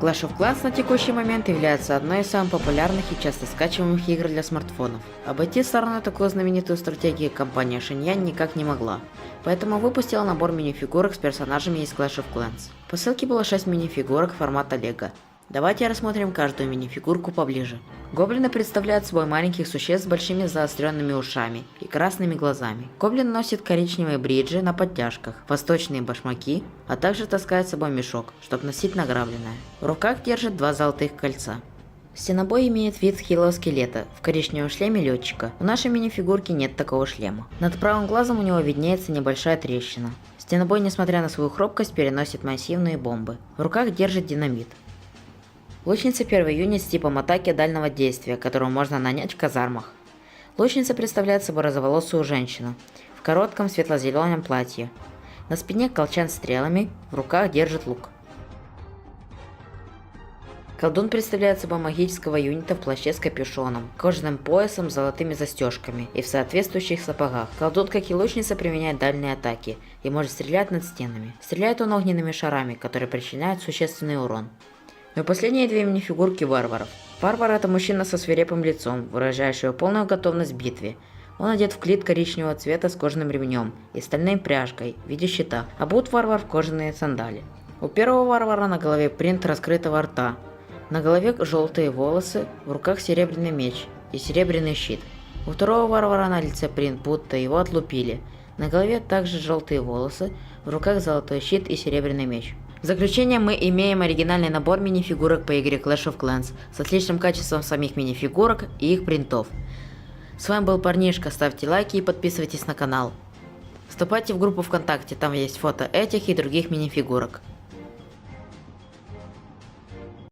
Clash of Clans на текущий момент является одной из самых популярных и часто скачиваемых игр для смартфонов. Обойти стороной такую знаменитую стратегию компания Шиньян никак не могла, поэтому выпустила набор мини-фигурок с персонажами из Clash of Clans. По ссылке было 6 мини-фигурок формата Лего. Давайте рассмотрим каждую мини-фигурку поближе. Гоблины представляют собой маленьких существ с большими заостренными ушами и красными глазами. Гоблин носит коричневые бриджи на подтяжках, восточные башмаки, а также таскает с собой мешок, чтобы носить награбленное. В руках держит два золотых кольца. Стенобой имеет вид хилого-скелета в коричневом шлеме летчика. У нашей мини-фигурки нет такого шлема. Над правым глазом у него виднеется небольшая трещина. Стенобой, несмотря на свою хрупкость, переносит массивные бомбы. В руках держит динамит. Лучница первой юнит с типом атаки дальнего действия, которую можно нанять в казармах. Лучница представляет собой розоволосую женщину в коротком светло-зеленом платье. На спине колчан с стрелами, в руках держит лук. Колдун представляет собой магического юнита в плаще с капюшоном, кожаным поясом с золотыми застежками и в соответствующих сапогах. Колдун, как и лучница, применяет дальние атаки и может стрелять над стенами. Стреляет он огненными шарами, которые причиняют существенный урон. И последние две мини-фигурки варваров. Варвар это мужчина со свирепым лицом, выражающий полную готовность к битве. Он одет в клит коричневого цвета с кожаным ремнем и стальной пряжкой в виде щита, а обут варвар в кожаные сандали. У первого варвара на голове принт раскрытого рта, на голове желтые волосы, в руках серебряный меч и серебряный щит. У второго варвара на лице принт, будто его отлупили. На голове также желтые волосы, в руках золотой щит и серебряный меч. В заключение мы имеем оригинальный набор мини-фигурок по игре Clash of Clans с отличным качеством самих мини-фигурок и их принтов. С вами был Парнишка, ставьте лайки и подписывайтесь на канал. Вступайте в группу ВКонтакте, там есть фото этих и других мини-фигурок.